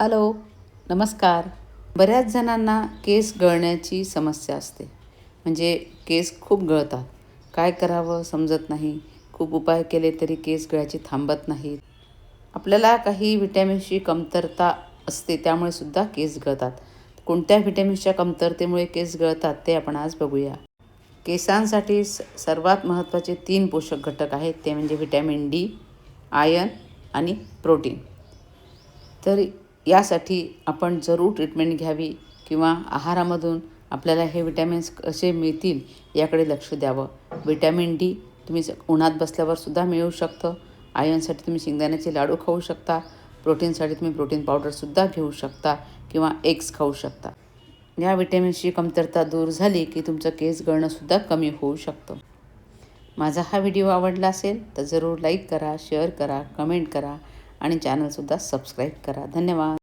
Hello नमस्कार. बऱ्याच जणांना केस गळण्याची समस्या असते. म्हणजे केस खूप गळतात. काय करावं समजत नाही. खूप उपाय केले तरी केस गळायची थांबत नाहीत. आपल्याला काही व्हिटॅमिन्सची कमतरता असते त्यामुळे सुद्धा केस गळतात. कोणत्या व्हिटॅमिन्सच्या कमतरतेमुळे केस गळतात ते आपण आज बघूया. केसांसाठी स सर्वात महत्त्वाचे तीन पोषक घटक आहेत. ते म्हणजे व्हिटॅमिन डी आयन आणि प्रोटीन तर यासाठी आपण जरूर ट्रीटमेंट घ्यावी किंवा आहारामधून आपल्याला हे विटॅमिन्स कसे मिळतील याकडे लक्ष द्यावं. विटॅमिन डी तुम्ही स- उन्हात बसल्यावर सुद्धा मिळू शकतं. आयनसाठी तुम्ही शेंगदाण्याचे लाडू खाऊ शकता. प्रोटीनसाठी तुम्ही प्रोटीन पावडरसुद्धा घेऊ शकता किंवा एग्स खाऊ शकता. या विटॅमिन्सची कमतरता दूर झाली की तुमचं केस गळणंसुद्धा कमी होऊ शकतं. माझा हा व्हिडिओ आवडला असेल तर जरूर लाईक करा शेअर करा कमेंट करा. आणि चॅनलसुद्धा सबस्क्राईब करा. धन्यवाद.